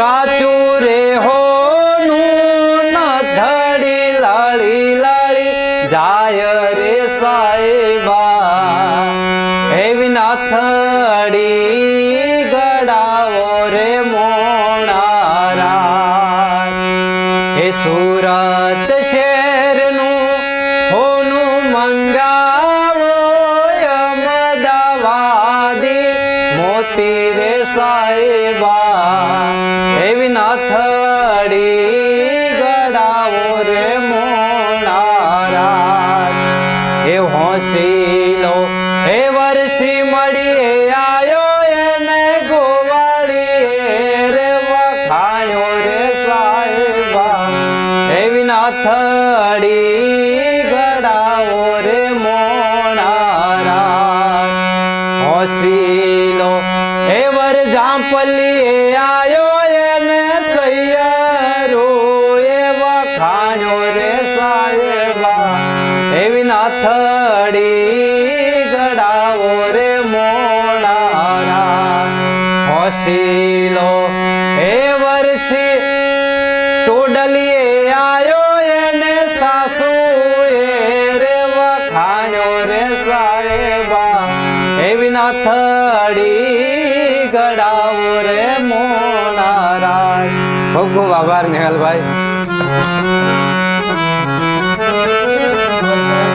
સાચું રે હો નું ધડી લાળી લાળી જાય રે સાહેબા હે વિનાથડી ગડાવો રે મોણારા હે સુરત શેરનું હોનું મંગાવો અમદાવાદી મોતી રે સાહેબા નાથડી ગડાવો રે મોણારા એ હોંસીલો એ વર્ષી મળીએ આયો એને ગોવાળીએ રે વખાણ્યો રે સાહેબા એવી નાથડી ગડાવો રે મોડારા. હોસીલો એ વરછી ટોડલીએ આયો એને સાસુ એ રે વખાણ્યો રે સાહેબા. એવી નાથડી ગડાવો રે મોનારાય ખૂબ ખૂબ આભાર નિહાલભાઈ.